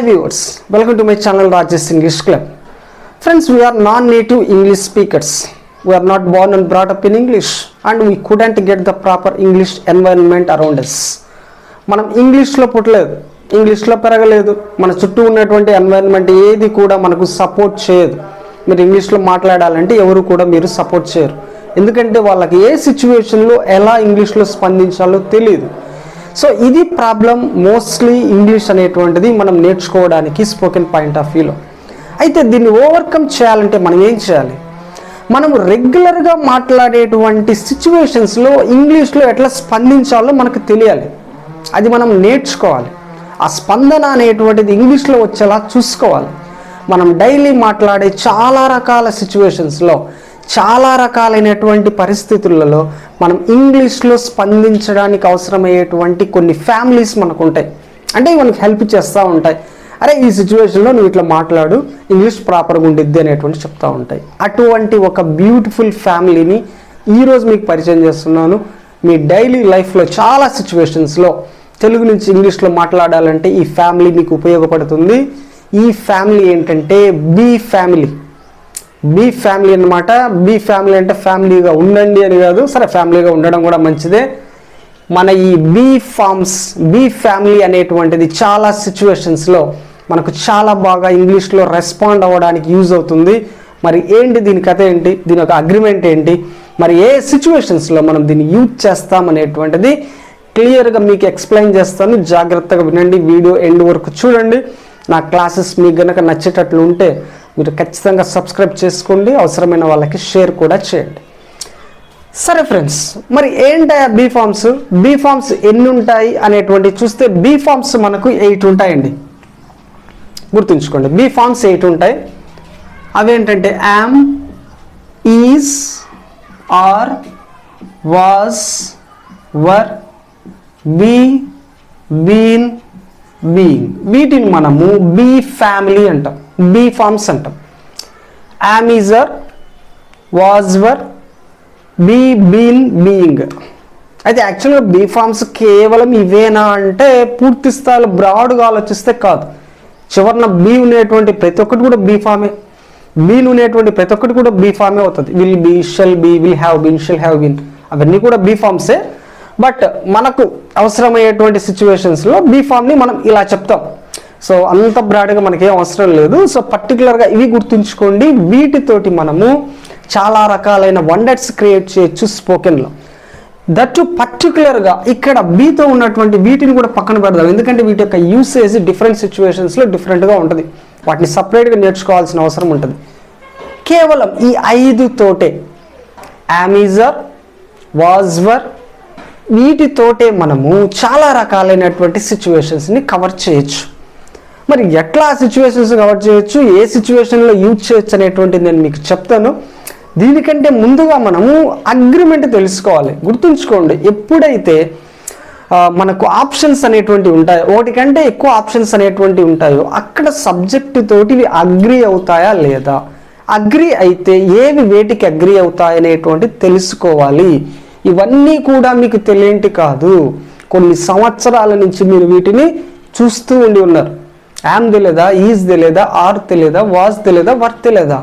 Hi viewers welcome to my channel Rajesh English club friends we are non native English speakers we are not born and brought up in English and we couldn't get the proper English environment around us మనం ఇంగ్లీష్లో పుట్టలేదు. ఇంగ్లీష్లో పెరగలేదు. మన చుట్టూ ఉన్నటువంటి environment ఏది కూడా మనకు సపోర్ట్ చేయదు. మీరు ఇంగ్లీష్లో మాట్లాడాలంటే ఎవరు కూడా మీరు సపోర్ట్ చేయరు. ఎందుకంటే వాళ్ళకి ఏ సిచ్యువేషన్లో ఎలా ఇంగ్లీష్లో స్పందించాలో తెలియదు సో ఇది ప్రాబ్లం మోస్ట్లీ ఇంగ్లీష్ అనేటువంటిది మనం నేర్చుకోవడానికి స్పోకెన్ పాయింట్ ఆఫ్ వ్యూలో. అయితే దీన్ని ఓవర్కమ్ చేయాలంటే మనం ఏం చేయాలి? మనం రెగ్యులర్గా మాట్లాడేటువంటి సిచ్యువేషన్స్లో ఇంగ్లీష్లో ఎట్లా స్పందించాలో మనకు తెలియాలి. అది మనం నేర్చుకోవాలి. ఆ స్పందన అనేటువంటిది ఇంగ్లీష్లో వచ్చేలా చూసుకోవాలి. మనం డైలీ మాట్లాడే చాలా రకాల సిచ్యువేషన్స్లో చాలా రకాలైనటువంటి పరిస్థితులలో మనం ఇంగ్లీష్లో స్పందించడానికి అవసరమయ్యేటువంటి కొన్ని ఫ్యామిలీస్ మనకు ఉంటాయి అంటే మనకు హెల్ప్ చేస్తూ ఉంటాయి. అరే ఈ సిచ్యువేషన్లో నువ్వు ఇట్లా మాట్లాడు ఇంగ్లీష్ ప్రాపర్గా ఉండిద్ది అనేటువంటి చెప్తూ ఉంటాయి. అటువంటి ఒక బ్యూటిఫుల్ ఫ్యామిలీని ఈరోజు మీకు పరిచయం చేస్తున్నాను. మీ డైలీ లైఫ్లో చాలా సిచ్యువేషన్స్లో తెలుగు నుంచి ఇంగ్లీష్లో మాట్లాడాలంటే ఈ ఫ్యామిలీ మీకు ఉపయోగపడుతుంది. ఈ ఫ్యామిలీ ఏంటంటే బీ ఫ్యామిలీ. బీ ఫ్యామిలీ అన్నమాట. బీ ఫ్యామిలీ అంటే ఫ్యామిలీగా ఉండండి అని కాదు సరే ఫ్యామిలీగా ఉండడం కూడా మంచిదే. మన ఈ బీ ఫార్మ్స్ బీ ఫ్యామిలీ అనేటువంటిది చాలా సిచ్యువేషన్స్లో మనకు చాలా బాగా ఇంగ్లీష్లో రెస్పాండ్ అవ్వడానికి యూజ్ అవుతుంది. మరి ఏంటి దీని కథ ఏంటి? దీని యొక్క అగ్రిమెంట్ ఏంటి? మరి ఏ సిచ్యువేషన్స్లో మనం దీన్ని యూజ్ చేస్తాం అనేటువంటిది క్లియర్గా మీకు ఎక్స్ప్లెయిన్ చేస్తాను. జాగ్రత్తగా వినండి వీడియో ఎండ్ వరకు చూడండి. నా క్లాసెస్ మీకు కనుక నచ్చేటట్లు ఉంటే మీరు ఖచ్చితంగా సబ్స్క్రైబ్ చేసుకోండి. అవసరమైన వాళ్ళకి షేర్ కూడా చేయండి. సరే ఫ్రెండ్స్ మరి ఏంటా బీ ఫార్మ్స్ బీ ఫార్మ్స్ ఎన్ని ఉంటాయి అనేటువంటి చూస్తే బీ ఫార్మ్స్ మనకు ఎయిట్ ఉంటాయండి. గుర్తుంచుకోండి బీ ఫార్మ్స్ ఎయిట్ ఉంటాయి. అవేంటంటే am is are was were be been being వీటిని మనము బీ ఫ్యామిలీ అంటాం. బీ ఫార్మ్స్ అంటాం. Am is are was were be been being అయితే యాక్చువల్గా బీ ఫార్మ్స్ కేవలం ఇవేనా అంటే పూర్తి స్థాయిలో బ్రాడ్గా ఆలోచిస్తే కాదు. చివరిన బీ ఉండేటువంటి ప్రతి ఒక్కటి కూడా బీ ఫామే బీన్ ఉండేటువంటి ప్రతి ఒక్కటి కూడా బీ ఫామే అవుతుంది. Will be shall be will have been shall have been అవన్నీ కూడా బీ ఫామ్సే బట్ మనకు అవసరమయ్యేటువంటి సిచ్యువేషన్స్లో బీ ఫామ్ని మనం ఇలా చెప్తాం. సో అంత బ్రాడ్గా మనకేం అవసరం లేదు. సో పర్టికులర్గా ఇవి గుర్తుంచుకోండి. వీటితోటి మనము చాలా రకాలైన వండర్స్ క్రియేట్ చేయొచ్చు స్పోకెన్లో. దట్టు పర్టికులర్గా ఇక్కడ బీతో ఉన్నటువంటి వీటిని కూడా పక్కన పెడదాం. ఎందుకంటే వీటి యొక్క యూసేజ్ డిఫరెంట్ సిచ్యువేషన్స్లో డిఫరెంట్గా ఉంటుంది. వాటిని సపరేట్గా నేర్చుకోవాల్సిన అవసరం ఉంటుంది. కేవలం ఈ ఐదు తోటే అమీజర్ వాజ్వర్ వీటితోటే మనము చాలా రకాలైనటువంటి సిచ్యువేషన్స్ని కవర్ చేయొచ్చు. మరి ఎట్లా సిచ్యువేషన్స్ కవర్ చేయొచ్చు ఏ సిచ్యువేషన్లో యూజ్ చేయొచ్చు అనేటువంటిది నేను మీకు చెప్తాను. దీనికంటే ముందుగా మనము అగ్రిమెంట్ తెలుసుకోవాలి. గుర్తుంచుకోండి ఎప్పుడైతే మనకు ఆప్షన్స్ అనేటువంటివి ఉంటాయో ఒకటి కంటే ఎక్కువ ఆప్షన్స్ అనేటువంటివి ఉంటాయో అక్కడ సబ్జెక్ట్ తోటి ఇవి అగ్రి అవుతాయా లేదా? అగ్రి అయితే ఏవి వేటికి అగ్రి అవుతాయనేటువంటి తెలుసుకోవాలి. ఇవన్నీ కూడా మీకు తెలియంటి కాదు. కొన్ని సంవత్సరాల నుంచి మీరు వీటిని చూస్తూ ఉండి ఉన్నారు. యామ్ తెలియదా ఈజ్ తెలియదా ఆర్ తెలియదా వాజ్ తెలియదా వర్ తెలియదా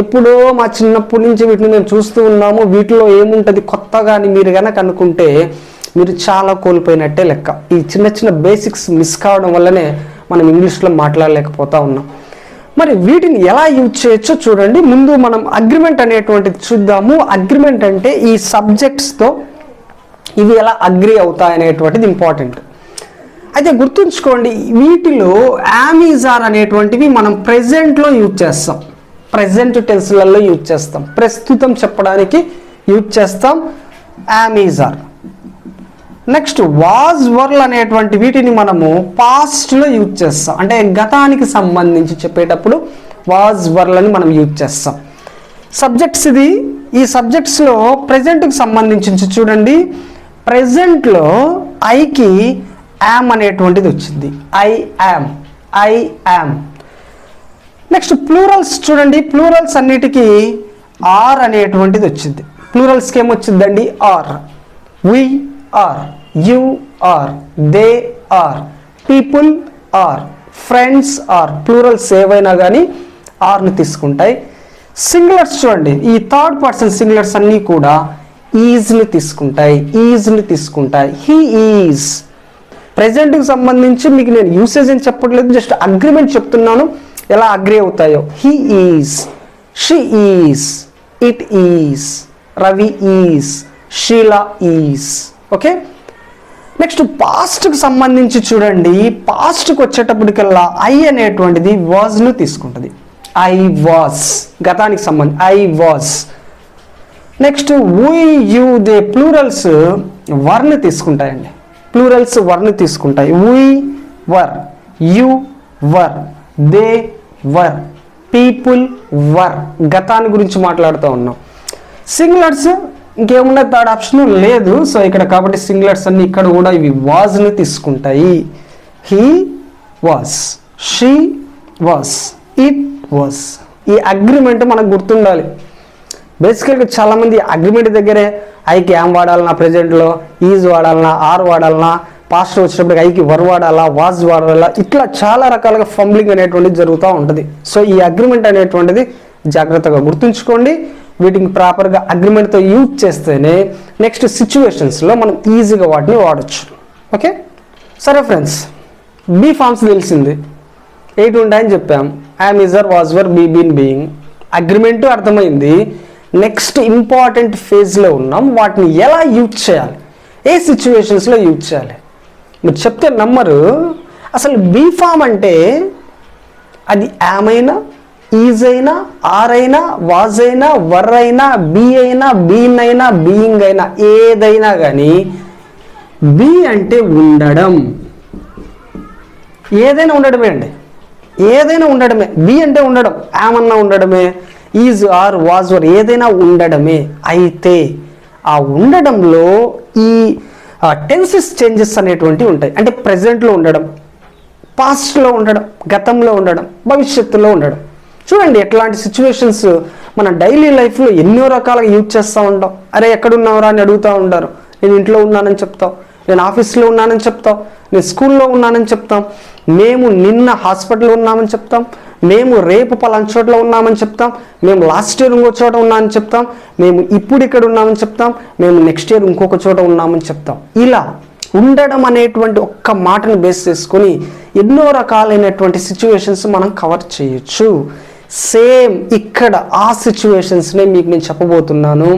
ఎప్పుడో మా చిన్నప్పటి నుంచి వీటిని మేము చూస్తూ ఉన్నాము. వీటిలో ఏముంటుంది కొత్తగా అని మీరు కనుక అనుకుంటే మీరు చాలా కోల్పోయినట్టే లెక్క. ఈ చిన్న చిన్న బేసిక్స్ మిస్ కావడం వల్లనే మనం ఇంగ్లీష్లో మాట్లాడలేకపోతా ఉన్నాం. మరి వీటిని ఎలా యూజ్ చేయొచ్చో చూడండి. ముందు మనం అగ్రిమెంట్ అనేటువంటిది చూద్దాము. అగ్రిమెంట్ అంటే ఈ సబ్జెక్ట్స్తో ఇవి ఎలా అగ్రి అవుతాయి అనేటువంటిది ఇంపార్టెంట్ అయితే గుర్తుంచుకోండి వీటిలో యామీజార్ అనేటువంటివి మనం ప్రెజెంట్లో యూజ్ చేస్తాం. ప్రెజెంట్ టెన్స్లలో యూజ్ చేస్తాం. ప్రస్తుతం చెప్పడానికి యూజ్ చేస్తాం యామీజార్ నెక్స్ట్ వాజ్ వర్ల్ అనేటువంటి వీటిని మనము పాస్ట్లో యూజ్ చేస్తాం. అంటే గతానికి సంబంధించి చెప్పేటప్పుడు వాజ్ వర్ల్ అని మనం యూజ్ చేస్తాం. సబ్జెక్ట్స్ ఇది. ఈ సబ్జెక్ట్స్లో ప్రజెంట్కి సంబంధించి చూడండి. ప్రజెంట్లో ఐకి యామ్ అనేటువంటిది వచ్చింది. I am I am next plurals చూడండి. ప్లూరల్స్ అన్నిటికీ ఆర్ అనేటువంటిది వచ్చింది. ప్లూరల్స్కి ఏమొచ్చిందండి? Are we are you are they are people are friends are plurals ఏవైనా కానీ ఆర్ని తీసుకుంటాయి. సింగులర్స్ చూడండి. ఈ థర్డ్ పర్సన్ సింగులర్స్ అన్నీ కూడా ఈజ్ని తీసుకుంటాయి. ఈజ్ని తీసుకుంటాయి. హీ ఈజ్ ప్రజెంట్కి సంబంధించి మీకు నేను యూసేజ్ అని చెప్పట్లేదు జస్ట్ అగ్రిమెంట్ చెప్తున్నాను. ఎలా అగ్రి అవుతాయో? He is she is it is Ravi is Sheela is okay next పాస్ట్కి సంబంధించి చూడండి. పాస్ట్కి వచ్చేటప్పటికల్లా ఐ అనేటువంటిది వాజ్ను తీసుకుంటుంది. ఐ వాజ్ గతానికి సంబంధించి I was next we you they plurals Varni తీసుకుంటాయండి. ప్లూరల్స్ వర్ని తీసుకుంటాయి. We were you were they were people were గతాన్ని గురించి మాట్లాడుతూ ఉన్నాం. సింగులర్స్ ఇంకేమున్నా థర్డ్ ఆప్షన్ లేదు. సో ఇక్కడ కాబట్టి సింగులర్స్ అన్ని ఇక్కడ కూడా ఇవి వాజ్ని తీసుకుంటాయి. He was she was it was ఈ అగ్రిమెంట్ మనకు గుర్తుండాలి. బేసికల్గా చాలామంది అగ్రిమెంట్ దగ్గరే ఐకి ఏం వాడాలన్నా ప్రజెంట్లో ఈజ్ వాడాలన్నా ఆర్ వాడాలన్నా పాస్ట్ వచ్చినప్పుడు ఐకి వర్ వాడాలా వాజ్ వాడాలా ఇట్లా చాలా రకాలుగా ఫంబ్లింగ్ అనేటువంటిది జరుగుతూ ఉంటుంది. సో ఈ అగ్రిమెంట్ అనేటువంటిది జాగ్రత్తగా గుర్తుంచుకోండి. వీటిని ప్రాపర్గా అగ్రిమెంట్తో యూజ్ చేస్తేనే నెక్స్ట్ సిచ్యువేషన్స్లో మనం ఈజీగా వాటిని వాడచ్చు. ఓకే సరే ఫ్రెండ్స్ బీ ఫార్మ్స్ తెలిసింది. ఎయిట్ ఉంటాయని చెప్పాం. I'm is are was were be been being agreement అర్థమైంది. నెక్స్ట్ ఇంపార్టెంట్ ఫేజ్లో ఉన్నాం. వాటిని ఎలా యూజ్ చేయాలి? ఏ సిచ్యువేషన్స్లో యూజ్ చేయాలి? మీరు చెప్తే నమ్మరు. అసలు బీ ఫామ్ అంటే అది యామైనా ఈజ్ అయినా ఆర్ అయినా వాజ్ అయినా వర్ అయినా బీ అయినా బీన్ అయినా బీయింగ్ అయినా ఏదైనా కానీ బి అంటే ఉండడం. ఏదైనా ఉండడమే అండి. ఏదైనా ఉండడమే. బి అంటే ఉండడం. ఏమన్నా ఉండడమే. ఈజ్ ఆర్ వాజ్ వర్ ఏదైనా ఉండడమే అయితే ఆ ఉండడంలో ఈ టెన్సెస్ చేంజెస్ అనేటువంటివి ఉంటాయి. అంటే ప్రజెంట్లో ఉండడం పాస్ట్లో ఉండడం గతంలో ఉండడం భవిష్యత్తులో ఉండడం. చూడండి ఎట్లాంటి సిచ్యువేషన్స్ మన డైలీ లైఫ్లో ఎన్నో రకాలుగా యూజ్ చేస్తూ ఉంటాం. అరే ఎక్కడున్నావురా అని అడుగుతూ ఉంటారు. నేను ఇంట్లో ఉన్నానని చెప్తావు నేను ఆఫీస్లో ఉన్నానని చెప్తాం నేను స్కూల్లో ఉన్నానని చెప్తాం మేము నిన్న హాస్పిటల్లో ఉన్నామని చెప్తాం మేము రేపు పలానా చోట్ల ఉన్నామని చెప్తాం మేము లాస్ట్ ఇయర్ ఇంకో చోట ఉన్నామని చెప్తాం మేము ఇప్పుడు ఇక్కడ ఉన్నామని చెప్తాం మేము నెక్స్ట్ ఇయర్ ఇంకొక చోట ఉన్నామని చెప్తాం. ఇలా ఉండడం అనేటువంటి ఒక్క మాటను బేస్ చేసుకొని ఎన్నో రకాలైనటువంటి సిచ్యువేషన్స్ మనం కవర్ చేయొచ్చు. సేమ్ ఇక్కడ ఆ సిచ్యువేషన్స్నే మీకు నేను చెప్పబోతున్నాను.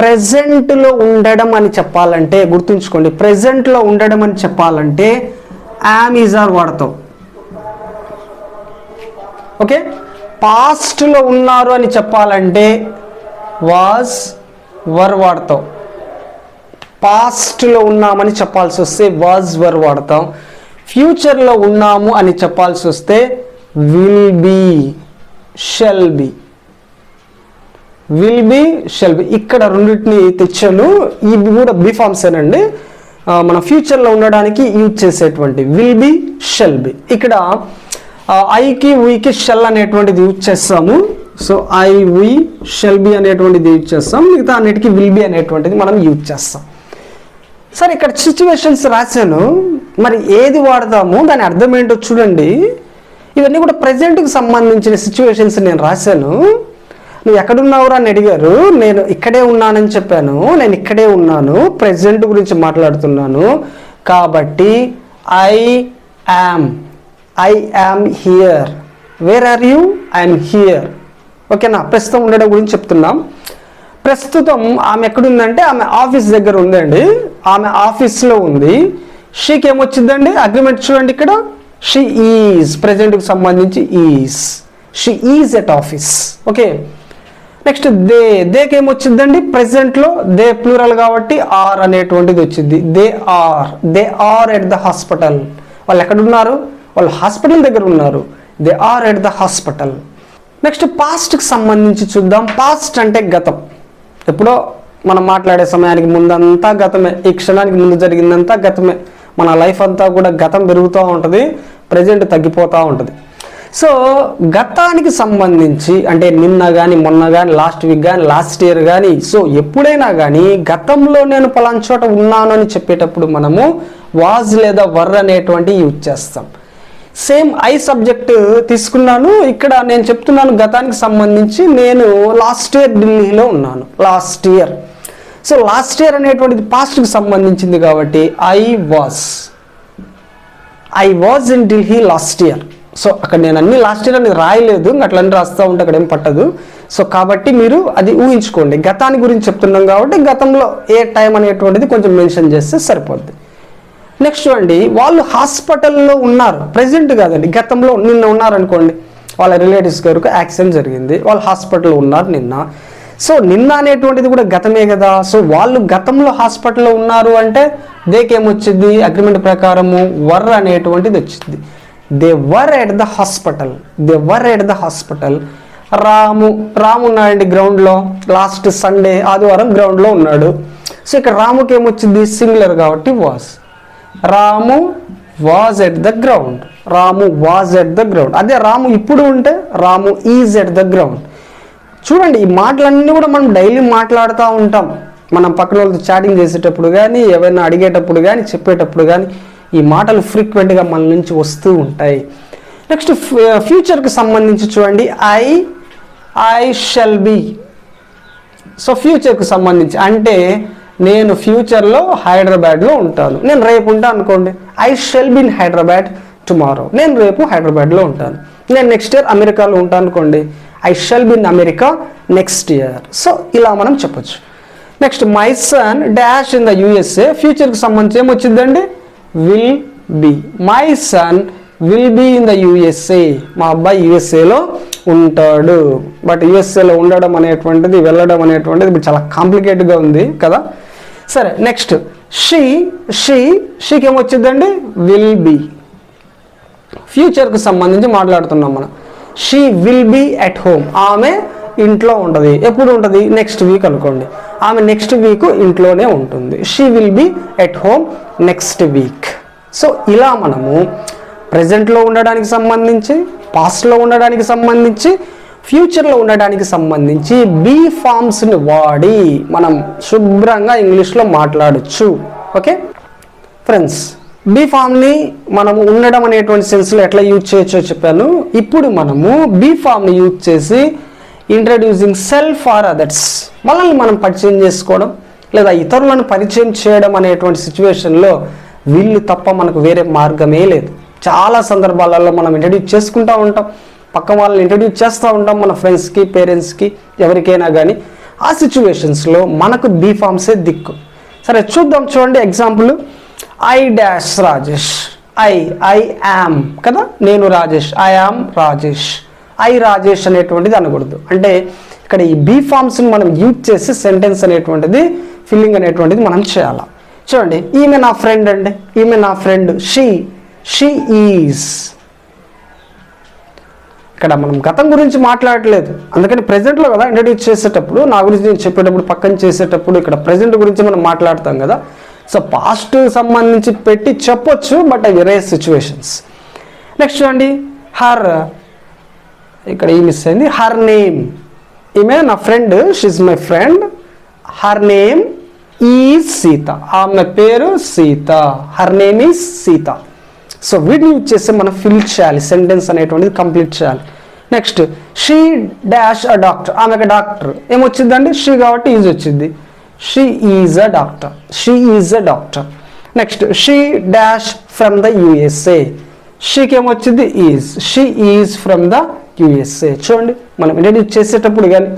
ప్రజెంట్లో ఉండడం అని చెప్పాలంటే గుర్తుంచుకోండి ప్రజెంట్లో ఉండడం అని చెప్పాలంటే యామ్ ఈజ్ ఆర్ వాడతాం. ఓకే? పాస్ట్లో ఉన్నారు అని చెప్పాలంటే వాజ్ వర్ వాడతాం. పాస్ట్లో ఉన్నామని చెప్పాల్సి వస్తే వాజ్ వర్ వాడతాం. ఫ్యూచర్లో ఉన్నాము అని చెప్పాల్సి వస్తే will be shall be will be shall be ఇక్కడ రెండింటిని తెచ్చాను. ఇవి కూడా బి ఫార్మ్స్ ఏనండి. మన ఫ్యూచర్లో ఉండడానికి యూజ్ చేసేటువంటి విల్ బి షెల్ బి ఇక్కడ ఐకి వీకి షెల్ అనేటువంటిది యూజ్ చేస్తాము. So I we shall be అనేటువంటిది యూజ్ చేస్తాం. మిగతా అన్నిటికీ విల్ బి అనేటువంటిది మనం యూజ్ చేస్తాం. సరే ఇక్కడ సిచ్యువేషన్స్ రాశాను. మరి ఏది వాడదాము దాని అర్థం ఏంటో చూడండి. ఇవన్నీ కూడా ప్రజెంట్కి సంబంధించిన సిచ్యువేషన్స్ నేను రాశాను. నువ్వు ఎక్కడున్నావురా అని అడిగారు. నేను ఇక్కడే ఉన్నానని చెప్పాను. నేను ఇక్కడే ఉన్నాను. ప్రజెంట్ గురించి మాట్లాడుతున్నాను. కాబట్టి I am I am here. Where are you? I'm here. ఓకేనా? ప్రస్తుతం ఉండడం గురించి చెప్తున్నాం. ప్రస్తుతం ఆమె ఎక్కడుందంటే ఆమె ఆఫీస్ దగ్గర ఉందండి. ఆమె ఆఫీస్లో ఉంది. షీకి ఏమొచ్చిందండి అగ్రిమెంట్ చూడండి ఇక్కడ. షీ ఈజ్ ప్రజెంట్కి సంబంధించి is. She is at office. Okay? Next they దేకి ఏమొచ్చిందండి ప్రెసెంట్లో దే ప్లూరల్ కాబట్టి ఆర్ అనేటువంటిది వచ్చింది. They are. They are at the hospital. వాళ్ళు ఎక్కడున్నారు? వాళ్ళు హాస్పిటల్ దగ్గర ఉన్నారు. They are at the hospital. Next పాస్ట్కి సంబంధించి చూద్దాం. పాస్ట్ అంటే గతం. ఎప్పుడో మనం మాట్లాడే సమయానికి ముందంతా గతమే. ఈ క్షణానికి ముందు జరిగిందంతా గతమే. మన లైఫ్ అంతా కూడా గతం పెరుగుతూ ఉంటుంది. ప్రజెంట్ తగ్గిపోతూ ఉంటుంది. సో గతానికి సంబంధించి అంటే నిన్న కానీ మొన్న కానీ లాస్ట్ వీక్ కానీ లాస్ట్ ఇయర్ కానీ సో ఎప్పుడైనా కానీ గతంలో నేను పలానా చోట ఉన్నాను అని చెప్పేటప్పుడు మనము వాజ్ లేదా వర్ అనేటువంటి యూజ్ చేస్తాం. సేమ్ ఐ సబ్జెక్ట్ తీసుకున్నాను. ఇక్కడ నేను చెప్తున్నాను గతానికి సంబంధించి నేను లాస్ట్ ఇయర్ ఢిల్లీలో ఉన్నాను. Last year so last year అనేటువంటిది పాస్ట్కి సంబంధించింది కాబట్టి I was I was in Delhi last year so అక్కడ నేను అన్ని లాస్ట్ ఇయర్ అనేది రాయలేదు ఇంకా అట్లన్నీ రాస్తూ ఉంటే అక్కడ ఏం పట్టదు. సో కాబట్టి మీరు అది ఊహించుకోండి. గతాన్ని గురించి చెప్తున్నాం కాబట్టి గతంలో ఏ టైం అనేటువంటిది కొంచెం మెన్షన్ చేస్తే సరిపోద్ది. నెక్స్ట్ చూడండి వాళ్ళు హాస్పిటల్లో ఉన్నారు. ప్రజెంట్ కాదండి గతంలో నిన్న ఉన్నారనుకోండి. వాళ్ళ రిలేటివ్స్ గారికి యాక్సిడెంట్ జరిగింది వాళ్ళు హాస్పిటల్లో ఉన్నారు నిన్న. సో నిన్న అనేటువంటిది కూడా గతమే కదా. సో వాళ్ళు గతంలో హాస్పిటల్లో ఉన్నారు అంటే దేకేమొచ్చింది అగ్రిమెంట్ ప్రకారము వర్ అనేటువంటిది వచ్చింది. They were at the hospital they were at the hospital Ramu Ramu ఉన్నాడండి గ్రౌండ్లో లాస్ట్ సండే ఆదివారం గ్రౌండ్లో ఉన్నాడు. సో ఇక్కడ రాముకి ఏమొచ్చింది? సింగులర్ కాబట్టి was Ramu was at the ground Ramu was at the ground అదే రాము ఇప్పుడు ఉంటే Ramu is at the ground చూడండి ఈ మాటలన్నీ కూడా మనం డైలీ మాట్లాడుతూ ఉంటాం. మనం పక్కన వాళ్ళతో చాటింగ్ చేసేటప్పుడు కానీ ఏమైనా అడిగేటప్పుడు కానీ చెప్పేటప్పుడు కానీ ఈ మాటలు ఫ్రీక్వెంట్గా మన నుంచి వస్తూ ఉంటాయి. నెక్స్ట్ ఫ్యూచర్కి uh, సంబంధించి చూడండి. I I shall be so ఫ్యూచర్కి సంబంధించి అంటే నేను ఫ్యూచర్లో హైదరాబాద్లో ఉంటాను. నేను రేపు ఉంటాను అనుకోండి. I shall be in Hyderabad tomorrow నేను రేపు హైదరాబాద్లో ఉంటాను. నేను నెక్స్ట్ ఇయర్ అమెరికాలో ఉంటాను అనుకోండి. I shall be in America next year so ఇలా మనం చెప్పొచ్చు. Next my son dash in the USA ఫ్యూచర్కి సంబంధించి ఏమొచ్చిందండి? Will be my son will be in the USA మా అబ్బాయి యుఎస్ఏలో ఉంటాడు. బట్ యుఎస్ఏలో ఉండడం అనేటువంటిది వెళ్ళడం అనేటువంటిది ఇప్పుడు చాలా కాంప్లికేటెడ్గా ఉంది కదా? సరే నెక్స్ట్ షీ షీ షీకి ఏమొచ్చిందండి విల్ బి ఫ్యూచర్కు సంబంధించి మాట్లాడుతున్నాం మనం. She will be at home ఆమె ఇంట్లో ఉంటుంది ఎప్పుడు ఉంటుంది? నెక్స్ట్ వీక్ అనుకోండి. ఆమె నెక్స్ట్ వీక్ ఇంట్లోనే ఉంటుంది. She will be at home next week so ఇలా మనము ప్రజెంట్లో ఉండడానికి సంబంధించి పాస్ట్లో ఉండడానికి సంబంధించి ఫ్యూచర్లో ఉండడానికి సంబంధించి బీ ఫామ్స్ని వాడి మనం శుభ్రంగా ఇంగ్లీష్లో మాట్లాడచ్చు. ఓకే ఫ్రెండ్స్ బీ ఫామ్ని మనము ఉండడం అనేటువంటి సెన్స్లో ఎట్లా యూజ్ చేయొచ్చో చెప్పాను. ఇప్పుడు మనము బీ ఫామ్ని యూజ్ చేసి ఇంట్రడ్యూసింగ్ సెల్ఫ్ ఆర్ అదర్స్ మనల్ని మనం పరిచయం చేసుకోవడం లేదా ఇతరులను పరిచయం చేయడం అనేటువంటి సిచ్యువేషన్లో వీళ్ళు తప్ప మనకు వేరే మార్గమే లేదు. చాలా సందర్భాలలో మనం ఇంట్రడ్యూస్ చేసుకుంటూ ఉంటాం. పక్క వాళ్ళని ఇంట్రడ్యూస్ చేస్తూ ఉంటాం మన ఫ్రెండ్స్కి పేరెంట్స్కి ఎవరికైనా కానీ ఆ సిచ్యువేషన్స్లో మనకు బీఫామ్సే దిక్కు. సరే చూద్దాం చూడండి example I dash Rajesh I I am కదా? నేను Rajesh. I am Rajesh I Rajesh అనేటువంటిది అనకూడదు. అంటే ఇక్కడ ఈ బీ ఫామ్స్ని మనం యూజ్ చేసి సెంటెన్స్ అనేటువంటిది ఫిల్లింగ్ అనేటువంటిది మనం చేయాలి. చూడండి ఈమె నా ఫ్రెండ్ అండి. ఈమె నా ఫ్రెండ్. She she is. ఇక్కడ మనం గతం గురించి మాట్లాడట్లేదు అందుకని ప్రజెంట్లో కదా ఇంట్రడ్యూస్ చేసేటప్పుడు నా గురించి నేను చెప్పేటప్పుడు పక్కన చేసేటప్పుడు ఇక్కడ ప్రజెంట్ గురించి మనం మాట్లాడతాం కదా. సో పాస్ట్ సంబంధించి పెట్టి చెప్పొచ్చు బట్ అవి రే సిచ్యువేషన్స్ నెక్స్ట్ చూడండి హర్ ఇక్కడ ఈ మిస్ అయింది హర్ నేమ్ ఈమె నా friend she's my friend her name is Sita ఆమె పేరు Sita her name is Sita so వీటిని యూజ్ చేస్తే మనం ఫిల్ చేయాలి. సెంటెన్స్ అనేటువంటిది కంప్లీట్ చేయాలి. Next she dash a doctor ఆమె డాక్టర్ ఏమొచ్చిందండి షీ కాబట్టి ఈజ్ వచ్చింది. She is a doctor she is a doctor next she dash from the USA షీకి ఏమొచ్చింది? Is she is from the USA చూడండి మనం ఇంట్రడ్యూస్ చేసేటప్పుడు కానీ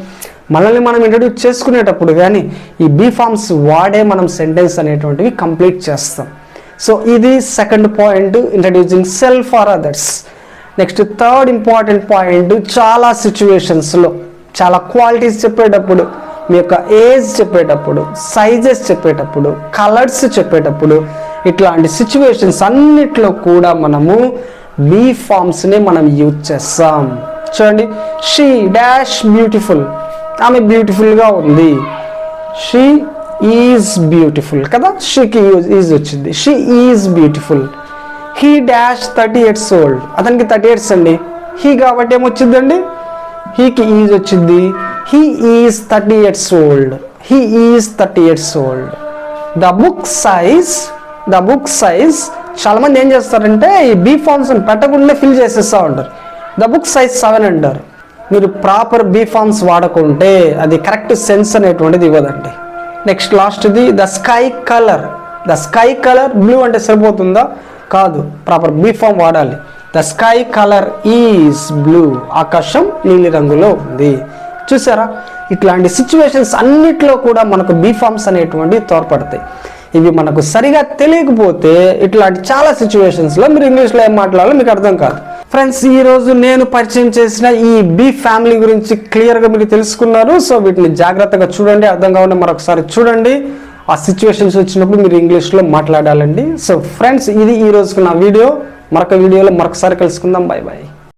మనల్ని మనం ఇంట్రడ్యూస్ చేసుకునేటప్పుడు కానీ ఈ బీ ఫార్మ్స్ వాడే మనం సెంటెన్స్ అనేటువంటివి కంప్లీట్ చేస్తాం. సో ఇది second point introducing self or others next third important point చాలా సిచ్యువేషన్స్లో చాలా క్వాలిటీస్ చెప్పేటప్పుడు మీ యొక్క ఏజ్ చెప్పేటప్పుడు సైజెస్ చెప్పేటప్పుడు కలర్స్ చెప్పేటప్పుడు ఇట్లాంటి సిచ్యువేషన్స్ అన్నిట్లో కూడా మనము బీ ఫామ్స్ని మనం యూజ్ చేస్తాం. చూడండి. షీ డాష్ బ్యూటిఫుల్ ఆమె బ్యూటిఫుల్గా ఉంది. షీ ఈజ్ బ్యూటిఫుల్ కదా? షీకి ఈజ్ వచ్చింది. She is beautiful he dash thirty eights old అతనికి థర్టీ ఇయర్స్ అండి. హీ కాబట్టి ఏమొచ్చిందండి హీకి ఈజ్ వచ్చింది. He is thirty eights old he is thirty eights old the book size the book size చాలామంది ఏం చేస్తారంటే ఈ బీ ఫార్మ్స్ని పెట్టకుండా ఫిల్ చేసేస్తూ ఉంటారు. ద బుక్ సైజ్ సెవెన్ అంటారు మీరు ప్రాపర్ బీఫార్మ్స్ వాడకుంటే అది కరెక్ట్ సెన్స్ అనేటువంటిది ఇవ్వదండి. Next లాస్ట్ది the sky colour the sky colour blue అంటే సరిపోతుందా? కాదు. ప్రాపర్ బీ ఫామ్ వాడాలి. The sky colour is blue ఆకాశం నీలి రంగులో ఉంది. చూసారా? ఇట్లాంటి సిచ్యువేషన్స్ అన్నిట్లో కూడా మనకు బీఫామ్స్ అనేటువంటివి తోడ్పడతాయి. ఇవి మనకు సరిగా తెలియకపోతే ఇట్లాంటి చాలా సిచ్యువేషన్స్లో మీరు ఇంగ్లీష్లో ఏం మాట్లాడాలో మీకు అర్థం కాదు. ఫ్రెండ్స్ ఈ రోజు నేను పరిచయం చేసిన ఈ బీ ఫ్యామిలీ గురించి క్లియర్గా మీరు తెలుసుకున్నారు సో వీటిని జాగ్రత్తగా చూడండి అర్థం కావాలంటే మరొకసారి చూడండి. ఆ సిచ్యువేషన్స్ వచ్చినప్పుడు మీరు ఇంగ్లీష్లో మాట్లాడాలండి. సో ఫ్రెండ్స్ ఇది ఈ నా వీడియో. మరొక వీడియోలో మరొకసారి కలుసుకుందాం. Bye bye